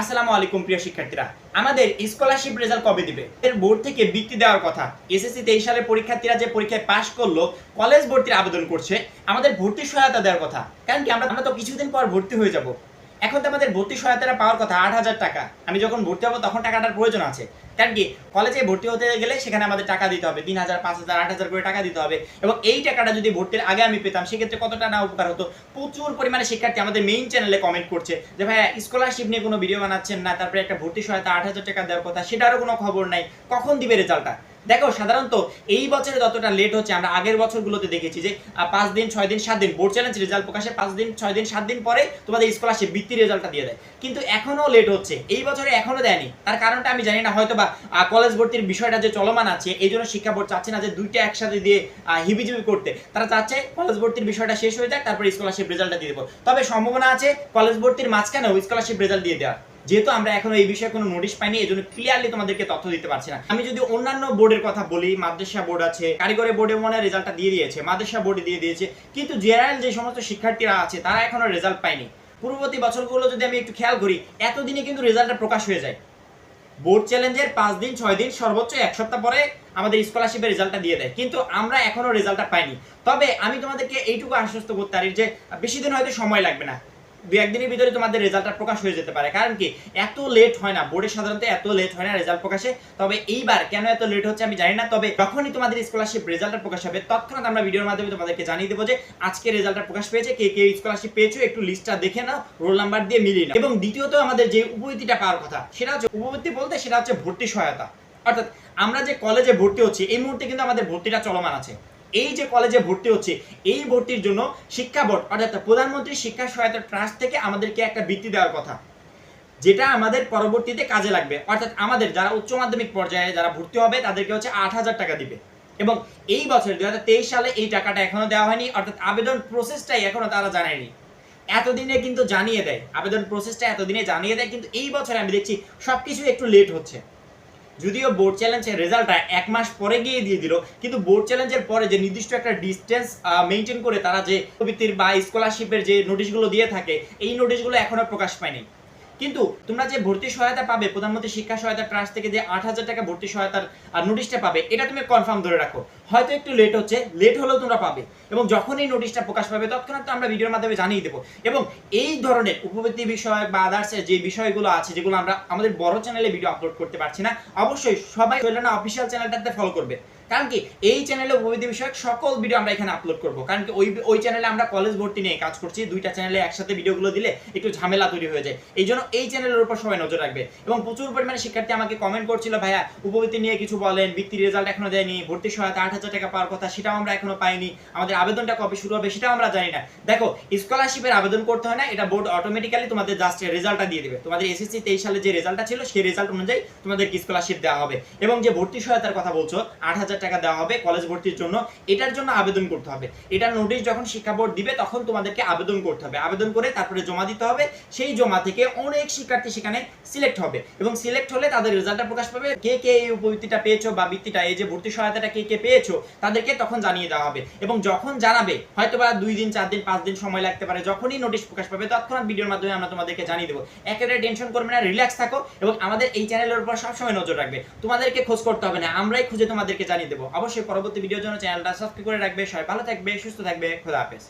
আসসালামু আলাইকুম, প্রিয় শিক্ষার্থীরা। আমাদের স্কলারশিপ রেজাল্ট কবে দিবে? এর বোর্ড থেকে বৃত্তি দেওয়ার কথা। এসএসসি তেইশ সালের পরীক্ষার্থীরা যে পরীক্ষায় পাশ করল কলেজ ভর্তির আবেদন করছে। আমাদের ভর্তি সহায়তা দেওয়ার কথা। কারণ কি, আমরা আমরা তো কিছুদিন পর ভর্তি হয়ে যাব। এখন তো আমাদের ভর্তি সহায়তাটা পাওয়ার কথা, আট হাজার টাকা। আমি যখন ভর্তি হব তখন টাকাটার প্রয়োজন আছে। কারণ কি কলেজে ভর্তি হতে গেলে সেখানে আমাদের টাকা দিতে হবে, তিন হাজার, পাঁচ হাজার, আট হাজার করে টাকা দিতে হবে। এবং এই টাকাটা যদি ভর্তির আগে আমি পেতাম, সেক্ষেত্রে কতটা না উপকার হতো? প্রচুর পরিমাণে শিক্ষার্থী আমাদের মেইন চ্যানেলে কমেন্ট করছে যে, ভাইয়া স্কলারশিপ নিয়ে কোনো ভিডিও বানাচ্ছেন না, তারপরে একটা ভর্তি সহায়তা আট হাজার টাকা দেওয়ার কথা সেটারও কোনো খবর নাই। কখন দিবে রেজাল্টটা? দেখো, সাধারণত এই বছরে যতটা লেট হচ্ছে, আমরা আগের বছরগুলোতে দেখেছি যে পাঁচ দিন, ছয় দিন, সাত দিন বোর্ড চ্যালেঞ্জ রেজাল্ট প্রকাশে পাঁচ দিন, ছয় দিন, সাত দিন পরে তোমাদের স্কলারশিপ বৃত্তি রেজাল্টটা দিয়ে দেয়। কিন্তু এখনও লেট হচ্ছে, এই বছরে এখনও দেয়নি। তার কারণটা আমি জানি না হয়তো বা কলেজ ভর্তির বিষয়টা যে চলমান আছে, এই জন্য শিক্ষা বোর্ড চাচ্ছে না যে দুইটা একসাথে দিয়ে হিবিজিবি করতে। তারা চাচ্ছে কলেজ ভর্তির বিষয়টা শেষ হয়ে যাক, তারপরে স্কলারশিপ রেজাল্টটা দিয়ে দেবো। তবে সম্ভাবনা আছে কলেজ ভর্তির মাঝখানেও স্কলারশিপ রেজাল্ট দিয়ে দেওয়ার। যেহেতু আমরা এখনও এই বিষয়ে কোনো নোটিশ পাইনি এই জন্য ক্লিয়ারলি তোমাদেরকে তথ্য দিতে পারছি না। আমি যদি অন্যান্য বোর্ডের কথা বলি, মাদ্রাসা বোর্ড আছে, কারিগরি বোর্ডে মনে রেজাল্টটা দিয়ে দিয়েছে, মাদ্রাসা বোর্ডে দিয়ে দিয়েছে, কিন্তু জেনারেল যে সমস্ত শিক্ষার্থীরা আছে, তারা এখনও রেজাল্ট পায়নি। পূর্ববর্তী বছরগুলো যদি আমি একটু খেয়াল করি, এতদিনে কিন্তু রেজাল্টটা প্রকাশ হয়ে যায়। বোর্ড চ্যালেঞ্জের পাঁচ দিন, ছয় দিন, সর্বোচ্চ এক সপ্তাহ পরে আমাদের স্কলারশিপের রেজাল্টটা দিয়ে দেয়। কিন্তু আমরা এখনও রেজাল্টটা পাইনি। তবে আমি তোমাদেরকে এইটুকু আশ্বস্ত করতে পারি যে, বেশি দিন হয়তো সময় লাগবে না। দু একদিনের ভিতরে তোমাদের রেজাল্টটা প্রকাশ হয়ে যেতে পারে। কারণ কি? এত লেট হয় না। বোর্ডে সাধারণত এত লেট হয় না রেজাল্ট প্রকাশে। তবে এইবার কেন এত লেট হচ্ছে আমি জানি না। তবে যখনই তোমাদের স্কলারশিপ রেজাল্টটা প্রকাশ হবে, তৎক্ষণাৎ আমরা ভিডিওর মাধ্যমে তোমাদেরকে জানিয়ে দেবো যে আজকে রেজাল্টটা প্রকাশ পেয়েছে। কে কে স্কলারশিপ পেয়েছ একটু লিস্টটা দেখে নাও রোল নাম্বার দিয়ে মিলিয়ে নাও। এবং দ্বিতীয়ত আমাদের যে উপবৃত্তিটা পাওয়ার কথা, সেটা হচ্ছে উপবৃত্তি বলতে সেটা হচ্ছে ভর্তি সহায়তা। অর্থাৎ আমরা যে কলেজে ভর্তি হচ্ছি, এই মুহূর্তে কিন্তু আমাদের ভর্তিটা চলমান আছে। এই যে কলেজে ভর্তি হচ্ছে, এই ভর্তির জন্য শিক্ষা বোর্ড অর্থাৎ প্রধানমন্ত্রী শিক্ষা সহায়তা ট্রাস্ট থেকে আমাদেরকে একটা বৃত্তি দেওয়ার কথা, যেটা আমাদের পরবর্তীতে কাজে লাগবে। অর্থাৎ আমাদের যারা উচ্চ মাধ্যমিক পর্যায়ে যারা ভর্তি হবে, তাদেরকে হচ্ছে আট হাজার টাকা দিবে। এবং এই বছর দুই হাজার তেইশ সালে এই টাকাটা এখনও দেওয়া হয়নি, অর্থাৎ আবেদন প্রসেসটাই এখনও তারা জানায়নি। এতদিনে কিন্তু জানিয়ে দেয়, আবেদন প্রসেসটা এতদিনে জানিয়ে দেয়, কিন্তু এই বছরে আমি দেখছি সবকিছু একটু লেট হচ্ছে। যদিও বোর্ড চ্যালেঞ্জের রেজাল্টটা এক মাস পরে গিয়ে দিয়ে দিল, কিন্তু বোর্ড চ্যালেঞ্জের পরে যে নির্দিষ্ট একটা ডিস্টেন্স মেনটেন করে তারা যে প্রবৃত্তির বা স্কলারশিপের যে নোটিশগুলো দিয়ে থাকে, এই নোটিশগুলো এখনও প্রকাশ পায়নি। কিন্তু তোমরা যে ভর্তি সহায়তা পাবে, প্রধানমন্ত্রী শিক্ষা সহায়তা ট্রাস্ট থেকে যে আট হাজার টাকা ভর্তি সহায়তার নোটিশটা পাবে, এটা তুমি কনফার্ম ধরে রাখো। হয়তো একটু লেট হচ্ছে লেট হলেও তোমরা পাবে। এবং যখন এই নোটিশটা প্রকাশ পাবে তৎক্ষণাৎ আমরা ভিডিওর মাধ্যমে জানিয়ে দেবো। এবং এই ধরনের উপবৃত্তি বিষয় বা আদার্স যে বিষয়গুলো আছে, যেগুলো আমরা আমাদের বড় চ্যানেলে ভিডিও আপলোড করতে পারছি না, অবশ্যই সবাই না অফিসিয়াল চ্যানেলটাতে ফলো করবে। কারণ কি, এই চ্যানেলে উপবৃত্তি বিষয়ক সকল ভিডিও আমরা এখানে আপলোড করব। কারণ কি, ওই ওই চ্যানেলে আমরা কলেজ ভর্তি নিয়ে কাজ করছি, দুইটা চ্যানেলে একসাথে ভিডিওগুলো দিলে একটু ঝামেলা তৈরি হয়ে যায়। এই জন্য এই চ্যানেলের উপর সবাই নজর রাখবে। এবং প্রচুর পরিমাণে শিক্ষার্থী আমাকে কমেন্ট করছিল, ভাইয়া, উপবৃত্তি নিয়ে কিছু বলেন, বৃত্তির রেজাল্ট এখনও দেয়নি, ভর্তি সহায়তা আট হাজার টাকা পাওয়ার কথা, সেটাও আমরা এখনও পাইনি, আমাদের আবেদনটা কবে শুরু হবে সেটাও আমরা জানি না। দেখো স্কলারশিপের আবেদন করতে হয় না, এটা বোর্ড অটোমেটিক্যালি তোমাদের জাস্ট রেজাল্টটা দিয়ে দেবে। তোমাদের এসএসসি তেইশ সালে যে রেজাল্টটা ছিল, সেই রেজাল্ট অনুযায়ী তোমাদের স্কলারশিপ দেওয়া হবে। এবং যে ভর্তি সহায়তার কথা বলছো, আট হাজার টাকা দেওয়া হবে কলেজ ভর্তির জন্য, এটার জন্য আবেদন করতে হবে। এটার নোটিশ যখন শিক্ষা বোর্ড দিবে, তখন তোমাদেরকে আবেদন করতে হবে। আবেদন করে তারপরে জমা দিতে হবে। সেই জমা থেকে অনেক শিক্ষার্থী সেখানে সিলেক্ট হবে এবং সিলেক্ট হলে তাদের রেজাল্টটা প্রকাশ পাবে। কে কে এই উপবৃত্তিটা পেয়েছ বা বৃত্তিটা, এই যে ভর্তি সহায়তাটা কে কে পেয়েছ, তাদেরকে তখন জানিয়ে দেওয়া হবে। এবং যখন জানাবে হয়তো বা দুই দিন, চার দিন, পাঁচ দিন সময় লাগতে পারে, যখনই নোটিশ প্রকাশ পাবে, তৎক্ষণাৎ ভিডিওর মাধ্যমে আমরা তোমাদেরকে জানিয়ে দেবো। একেবারে টেনশন করবে না রিল্যাক্স থাকো এবং আমাদের এই চ্যানেলের উপর সবসময় নজর রাখবে। তোমাদেরকে খোঁজ করতে হবে না, আমরাই খুঁজে তোমাদেরকে জানিয়ে দেবো। অবশ্যই পরবর্তী ভিডিওর জন্য চ্যানেলটা সাবস্ক্রাইব করে রাখবে। সবাই ভালো থাকবে, সুস্থ থাকবে, খোদা হাফেজ।